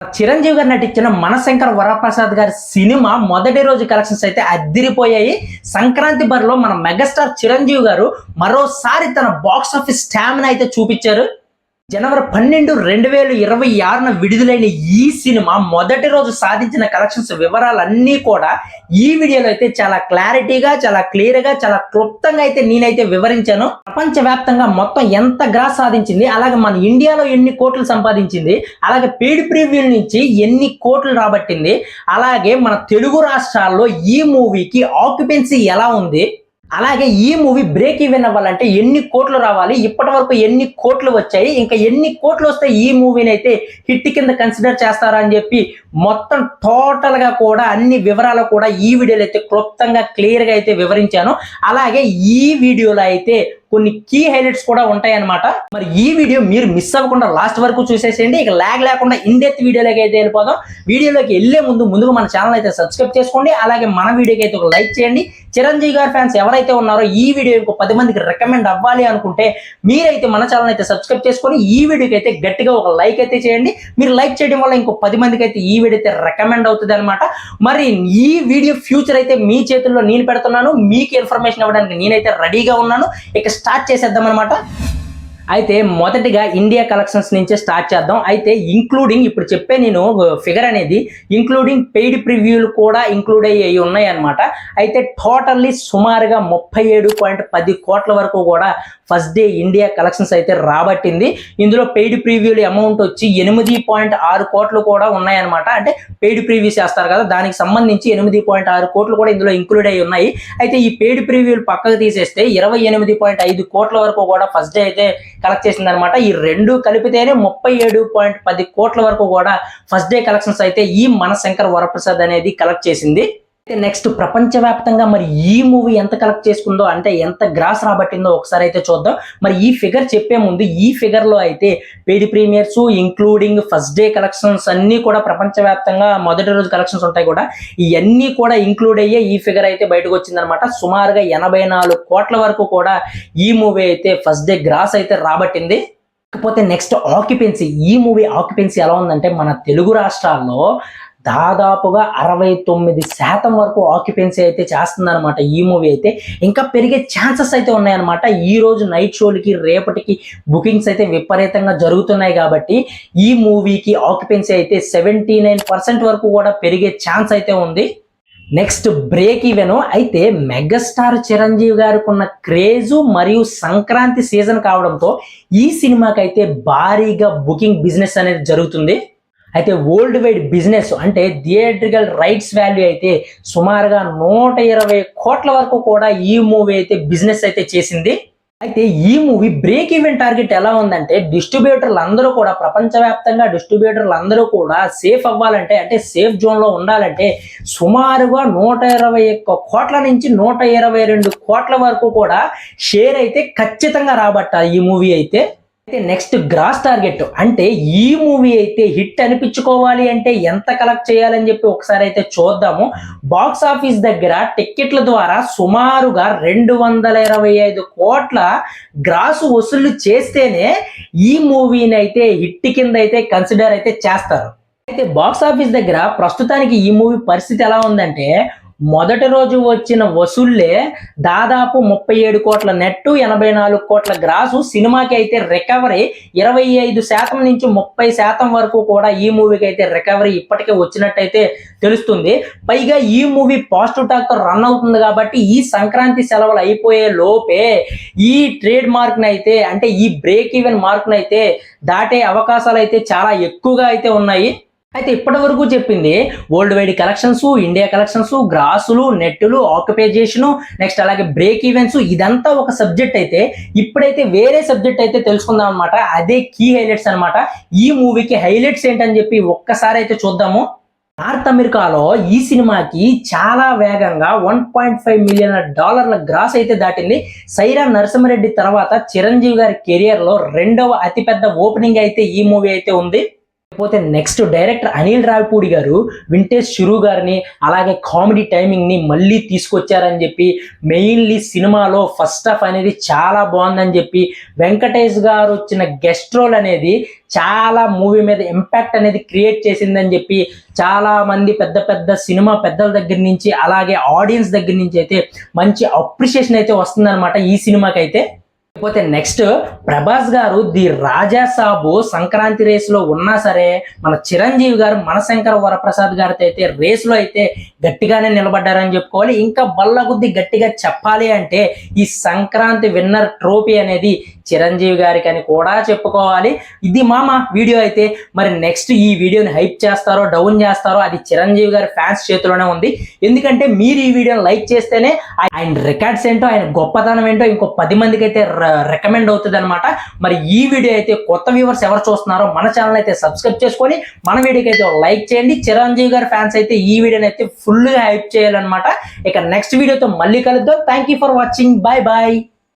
చిరంజీవి గారు నటించిన మనశంకర్ వరప్రసాద్ గారి సినిమా మొదటి రోజు కలెక్షన్స్ అయితే అద్దిరిపోయాయి. సంక్రాంతి బరిలో మన మెగాస్టార్ చిరంజీవి గారు మరోసారి తన బాక్స్ ఆఫీస్ స్టామినా అయితే చూపించారు. జనవరి పన్నెండు రెండు వేల ఇరవై ఆరున విడుదలైన ఈ సినిమా మొదటి రోజు సాధించిన కలెక్షన్స్ వివరాలన్నీ కూడా ఈ వీడియోలో అయితే చాలా క్లారిటీగా చాలా క్లియర్గా చాలా క్లుప్తంగా అయితే నేనైతే వివరించాను. ప్రపంచవ్యాప్తంగా మొత్తం ఎంత గ్రాస్ సాధించింది అలాగే మన ఇండియాలో ఎన్ని కోట్లు సంపాదించింది అలాగే పేడ్ ప్రివ్యూ నుంచి ఎన్ని కోట్లు రాబట్టింది అలాగే మన తెలుగు రాష్ట్రాల్లో ఈ మూవీకి ఆక్యుపెన్సీ ఎలా ఉంది అలాగే ఈ మూవీ బ్రేక్ ఈవెన్ అవ్వాలంటే ఎన్ని కోట్లు రావాలి? ఇప్పటి వరకు ఎన్ని కోట్లు వచ్చాయి? ఇంకా ఎన్ని కోట్లు వస్తే ఈ మూవీని అయితే హిట్ కింద కన్సిడర్ చేస్తారా అని చెప్పి మొత్తం టోటల్గా కూడా అన్ని వివరాలు కూడా ఈ వీడియోలో అయితే క్లుప్తంగా క్లియర్గా అయితే వివరించాను. అలాగే ఈ వీడియోలో అయితే కొన్ని కీ హైలైట్స్ కూడా ఉంటాయన్నమాట. మరి ఈ వీడియో మీరు మిస్ అవ్వకుండా లాస్ట్ వరకు చూసేసేయండి. ఇక ల్యాగ్ లేకుండా ఇండెత్ వీడియోలోకి అయితే వెళ్ళిపోదాం. వీడియోలోకి వెళ్ళే ముందు ముందుగా మన ఛానల్ అయితే సబ్స్క్రైబ్ చేసుకోండి. అలాగే మన వీడియోకి అయితే ఒక లైక్ చేయండి. చిరంజీవి గారి ఫ్యాన్స్ ఎవరైతే ఉన్నారో ఈ వీడియో ఇంకో పది మందికి రికమెండ్ అవ్వాలి అనుకుంటే మీరైతే మన ఛానల్ అయితే సబ్స్క్రైబ్ చేసుకొని ఈ వీడియోకి అయితే గట్టిగా ఒక లైక్ అయితే చేయండి. మీరు లైక్ చేయడం వల్ల ఇంకో పది మందికి అయితే ఈ వీడియో అయితే రికమెండ్ అవుతుంది అనమాట మరి ఈ వీడియో ఫ్యూచర్ అయితే మీ చేతుల్లో నేను పెడుతున్నాను. మీకు ఇన్ఫర్మేషన్ ఇవ్వడానికి నేనైతే రెడీగా ఉన్నాను. ఇక స్టార్ట్ చేసేద్దాం అనమాట అయితే మొదటిగా ఇండియా కలెక్షన్స్ నుంచే స్టార్ట్ చేద్దాం. అయితే ఇంక్లూడింగ్ ఇప్పుడు చెప్పే నేను ఫిగర్ అనేది ఇంక్లూడింగ్ పెయిడ్ ప్రివ్యూలు కూడా ఇంక్లూడ్ అయ్యి ఉన్నాయన్నమాట. అయితే టోటల్లీ సుమారుగా ముప్పై ఏడు పాయింట్ పది కోట్ల వరకు కూడా ఫస్ట్ డే ఇండియా కలెక్షన్స్ అయితే రాబట్టింది. ఇందులో పెయిడ్ ప్రివ్యూలు అమౌంట్ వచ్చి ఎనిమిది పాయింట్ ఆరు కోట్లు కూడా ఉన్నాయన్నమాట. అంటే పెయిడ్ ప్రివ్యూస్ చేస్తారు కదా దానికి సంబంధించి ఎనిమిది పాయింట్ ఆరు కోట్లు కూడా ఇందులో ఇంక్లూడ్ అయి ఉన్నాయి. అయితే ఈ పెయిడ్ ప్రివ్యూలు పక్కకు తీసేస్తే ఇరవై ఎనిమిది పాయింట్ ఐదు కోట్ల వరకు కూడా ఫస్ట్ డే అయితే కలెక్ట్ చేసింది అనమాట ఈ రెండు కలిపితేనే ముప్పై ఏడు పాయింట్ పది కోట్ల వరకు కూడా ఫస్ట్ డే కలెక్షన్స్ అయితే ఈ మన శంకర్ వరప్రసాద్ అనేది కలెక్ట్ చేసింది. నెక్స్ట్ ప్రపంచవ్యాప్తంగా మరి ఈ మూవీ ఎంత కలెక్ట్ చేసుకుందో అంటే ఎంత గ్రాస్ రాబట్టిందో ఒకసారి అయితే చూద్దాం. మరి ఈ ఫిగర్ చెప్పే ముందు ఈ ఫిగర్లో అయితే paid premieres including first day collections అన్ని కూడా ప్రపంచవ్యాప్తంగా మొదటి రోజు కలెక్షన్స్ ఉంటాయి కూడా. ఇవన్నీ కూడా ఇంక్లూడ్ అయ్యే ఈ ఫిగర్ అయితే బయటకు వచ్చిందనమాట సుమారుగా ఎనభై నాలుగు కోట్ల వరకు కూడా ఈ మూవీ అయితే ఫస్ట్ డే గ్రాస్ అయితే రాబట్టింది. కాకపోతే నెక్స్ట్ ఆక్యుపెన్సీ ఈ మూవీ ఆక్యుపెన్సీ ఎలా ఉందంటే మన తెలుగు రాష్ట్రాల్లో దాదాపుగా అరవై తొమ్మిది శాతం వరకు ఆక్యుపెన్సీ అయితే చేస్తుందన్నమాట ఈ మూవీ అయితే. ఇంకా పెరిగే ఛాన్సెస్ అయితే ఉన్నాయన్నమాట. ఈ రోజు నైట్ షోలకి రేపటికి బుకింగ్స్ అయితే విపరీతంగా జరుగుతున్నాయి కాబట్టి ఈ మూవీకి ఆక్యుపెన్సీ అయితే సెవెంటీ నైన్ పర్సెంట్ వరకు కూడా పెరిగే ఛాన్స్ అయితే ఉంది. నెక్స్ట్ బ్రేక్ ఈవెన్ అయితే మెగాస్టార్ చిరంజీవి గారికి ఉన్న క్రేజు మరియు సంక్రాంతి సీజన్ కావడంతో ఈ సినిమాకి అయితే భారీగా బుకింగ్ బిజినెస్ అనేది జరుగుతుంది. అయితే వరల్డ్ వైడ్ బిజినెస్ అంటే థియేట్రికల్ రైట్స్ వాల్యూ అయితే సుమారుగా నూట ఇరవై కోట్ల వరకు కూడా ఈ మూవీ అయితే బిజినెస్ అయితే చేసింది. అయితే ఈ మూవీ బ్రేక్ ఈవెన్ టార్గెట్ ఎలా ఉందంటే డిస్ట్రిబ్యూటర్లు అందరూ కూడా ప్రపంచవ్యాప్తంగా డిస్ట్రిబ్యూటర్లు అందరూ కూడా సేఫ్ అవ్వాలంటే అంటే సేఫ్ జోన్లో ఉండాలంటే సుమారుగా నూట ఇరవై ఒక్క కోట్ల నుంచి నూట ఇరవై రెండు కోట్ల వరకు కూడా షేర్ అయితే ఖచ్చితంగా రాబట్టాలి ఈ మూవీ అయితే. అయితే నెక్స్ట్ గ్రాస్ టార్గెట్ అంటే ఈ మూవీ అయితే హిట్ అనిపించుకోవాలి అంటే ఎంత కలెక్ట్ చేయాలని చెప్పి ఒకసారి అయితే చూద్దాము. బాక్స్ ఆఫీస్ దగ్గర టిక్కెట్ల ద్వారా సుమారుగా రెండు వందల ఇరవై ఐదు కోట్ల గ్రాసు వసూలు చేస్తేనే ఈ మూవీని అయితే హిట్ కింద అయితే కన్సిడర్ అయితే చేస్తారు. అయితే బాక్స్ ఆఫీస్ దగ్గర ప్రస్తుతానికి ఈ మూవీ పరిస్థితి ఎలా ఉందంటే మొదటి రోజు వచ్చిన వసూళ్ళే దాదాపు ముప్పై ఏడు కోట్ల నెట్టు ఎనభై నాలుగు కోట్ల గ్రాసు సినిమాకి అయితే రికవరీ ఇరవై ఐదు శాతం నుంచి ముప్పై శాతం వరకు కూడా ఈ మూవీకి అయితే రికవరీ ఇప్పటికే వచ్చినట్టయితే తెలుస్తుంది. పైగా ఈ మూవీ పాజిటివ్ టాక్తో రన్ అవుతుంది కాబట్టి ఈ సంక్రాంతి సెలవులు అయిపోయే లోపే ఈ ట్రేడ్ మార్క్ అయితే అంటే ఈ బ్రేక్ ఈవెన్ మార్క్ అయితే దాటే అవకాశాలు అయితే చాలా ఎక్కువగా అయితే ఉన్నాయి. అయితే ఇప్పటి వరకు చెప్పింది world wide collections India collections గ్రాసులు నెట్టులు ఆక్యుపైజేషన్ నెక్స్ట్ అలాగే బ్రేక్ ఈవెంట్స్ ఇదంతా ఒక సబ్జెక్ట్ అయితే ఇప్పుడైతే వేరే సబ్జెక్ట్ అయితే తెలుసుకుందాం అనమాట అదే కీ హైలైట్స్ అనమాట ఈ మూవీకి హైలైట్స్ ఏంటని చెప్పి ఒక్కసారి అయితే చూద్దాము. నార్త్ అమెరికాలో ఈ సినిమాకి చాలా వేగంగా వన్ పాయింట్ ఫైవ్ మిలియన్ డాలర్ల గ్రాస్ అయితే దాటింది. సైరా నరసింహారెడ్డి తర్వాత చిరంజీవి గారి కెరియర్లో రెండవ అతిపెద్ద ఓపెనింగ్ అయితే ఈ మూవీ అయితే ఉంది. పోతే నెక్స్ట్ డైరెక్టర్ అనిల్ రావిపూడి గారు వింటేజ్ షురు గారిని అలాగే కామెడీ టైమింగ్ని మళ్ళీ తీసుకొచ్చారని చెప్పి మెయిన్లీ సినిమాలో ఫస్ట్ హాఫ్ అనేది చాలా బాగుందని చెప్పి వెంకటేష్ గారు వచ్చిన గెస్ట్ రోల్ అనేది చాలా మూవీ మీద ఇంపాక్ట్ అనేది క్రియేట్ చేసిందని చెప్పి చాలా మంది పెద్ద పెద్ద సినిమా పెద్దల దగ్గర నుంచి అలాగే ఆడియన్స్ దగ్గర నుంచి అయితే మంచి అప్రిషియేషన్ అయితే వస్తుందన్నమాట ఈ సినిమాకి అయితే లేకపోతే నెక్స్ట్ ప్రభాస్ గారు ది రాజా సాబు సంక్రాంతి రేస్లో ఉన్నా సరే మన చిరంజీవి గారు మనశంకర వరప్రసాద్ గారితో అయితే రేస్లో అయితే గట్టిగానే నిలబడ్డారని చెప్పుకోవాలి. ఇంకా బల్ల కొద్ది గట్టిగా చెప్పాలి అంటే ఈ సంక్రాంతి విన్నర్ ట్రోఫీ అనేది చిరంజీవి గారికి అని కూడా చెప్పుకోవాలి. ఇది మామ వీడియో అయితే. మరి నెక్స్ట్ ఈ వీడియోని హైప్ చేస్తారో డౌన్ చేస్తారో అది చిరంజీవి గారి ఫ్యాన్స్ చేతిలోనే ఉంది. ఎందుకంటే మీరు ఈ వీడియోని లైక్ చేస్తేనే ఆయన రికార్డ్స్ ఏంటో ఆయన గొప్పతనం ఏంటో ఇంకో పది మందికి అయితే రికమెండ్ అవుతుంది అనమాట మరి ఈ వీడియో అయితే కొత్త వ్యూవర్స్ ఎవరు చూస్తున్నారో మన ఛానల్ అయితే సబ్స్క్రైబ్ చేసుకొని మన వీడియోకి అయితే లైక్ చేయండి. చిరంజీవి గారి ఫ్యాన్స్ అయితే ఈ వీడియోని అయితే ఫుల్గా హైప్ చేయాలన్నమాట. ఇక నెక్స్ట్ వీడియోతో మళ్ళీ కలుద్దాం. Thank you for watching bye bye